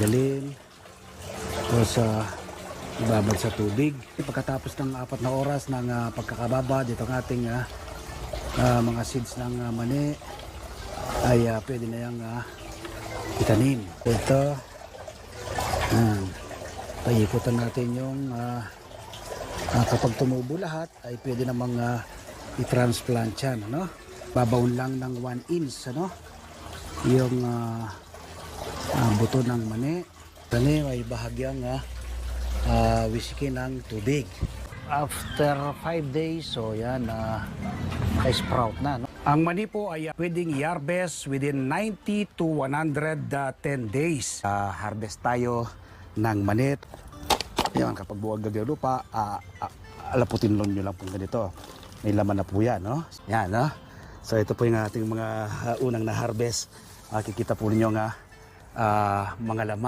Galing. Tapos uh, ibabad sa tubig. Pagkatapos ng apat na oras ng ah, pagkakababa dito ang ating ah, ah, mga seeds ng ah, mani ay ah, pwede na yung ah, itanim. Ito. Yan. Paikutan natin yung ah, ah, kapag tumubo lahat ay pwede namang ah, i-transplant yan. Ano? Babaon lang ng 1 inch. Ano? Yung ah, ah, buto ng mani. Mani ay bahagyang ah, ah, wisikin ng tubig. After 5 days, so yan, ah, ay sprout na. No? Ang mani po ay ah, pwedeng i-harvest within 90 to 110 days. Ah, harvest tayo ng manit. Yan, kapag buwag gagawin lupa, ah, ah, alaputin lang nyo lang po ganito. May laman na po yan, no? Yan, no? So ito po yung ating mga ah, unang na-harvest. Ah, kikita po ninyo nga ah, mga laman.